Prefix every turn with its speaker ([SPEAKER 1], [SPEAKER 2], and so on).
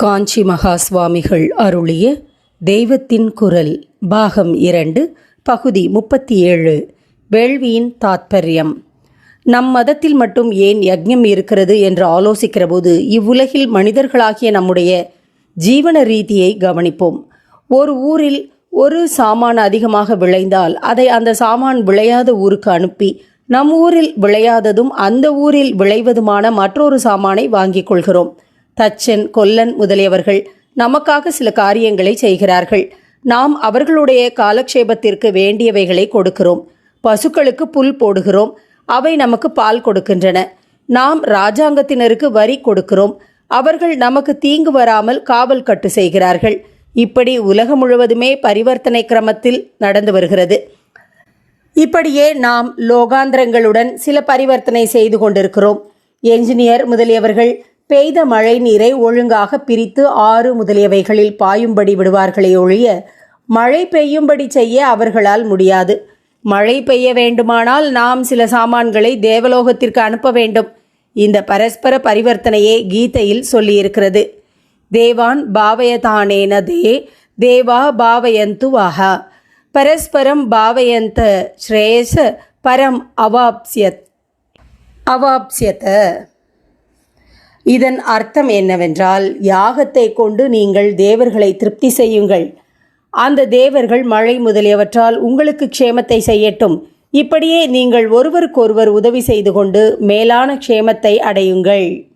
[SPEAKER 1] காஞ்சி மகா சுவாமிகள் அருளிய தெய்வத்தின் குரல் பாகம் இரண்டு பகுதி முப்பத்தி ஏழு வேள்வியின் தாத்பரியம். நம் மதத்தில் மட்டும் ஏன் யக்ஞம் இருக்கிறது என்று ஆலோசிக்கிறபோது இவ்வுலகில் மனிதர்களாகிய நம்முடைய ஜீவன ரீதியை கவனிப்போம். ஒரு ஊரில் ஒரு சாமான் அதிகமாக விளைந்தால் அதை அந்த சாமான் விளையாத ஊருக்கு அனுப்பி நம் ஊரில் விளையாததும் அந்த ஊரில் விளைவதுமான மற்றொரு சாமானை வாங்கிக் கொள்கிறோம். தச்சன் கொல்லன் முதலியவர்கள் நமக்காக சில காரியங்களை செய்கிறார்கள். நாம் அவர்களுடைய காலக்ஷேபத்திற்கு வேண்டியவைகளை கொடுக்கிறோம். பசுக்களுக்கு புல் போடுகிறோம். அவை நமக்கு பால் கொடுக்கின்றன. நாம் ராஜாங்கத்தினருக்கு வரி கொடுக்கிறோம். அவர்கள் நமக்கு தீங்கு வராமல் காவல் கட்டு செய்கிறார்கள். இப்படி உலகம் முழுவதுமே பரிவர்த்தனை கிரமத்தில் நடந்து வருகிறது. இப்படியே நாம் லோகாந்திரங்களுடன் சில பரிவர்த்தனை செய்து கொண்டிருக்கிறோம். என்ஜினியர் முதலியவர்கள் பெய்த மழை நீரை ஒழுங்காக பிரித்து ஆறு முதலியவைகளில் பாயும்படி விடுவார்களே ஒழிய மழை பெய்யும்படி செய்ய அவர்களால் முடியாது. மழை பெய்ய வேண்டுமானால் நாம் சில சாமான்களை தேவலோகத்திற்கு அனுப்ப வேண்டும். இந்த பரஸ்பர பரிவர்த்தனையே கீதையில் சொல்லியிருக்கிறது. தேவான் பாவயதானேன தே தேவா பாவயந்து வாஹா. பரஸ்பரம் பாவயந்த ஸ்ரேயச பரம் அவாப்சியத் அவாப்சியத இதன் அர்த்தம் என்னவென்றால் யாகத்தை கொண்டு நீங்கள் தேவர்களை திருப்தி செய்யுங்கள். அந்த தேவர்கள் மழை முதலியவற்றால் உங்களுக்கு க்ஷேமத்தை செய்யட்டும். இப்படியே நீங்கள் ஒருவருக்கொருவர் உதவி செய்து கொண்டு மேலான க்ஷேமத்தை அடையுங்கள்.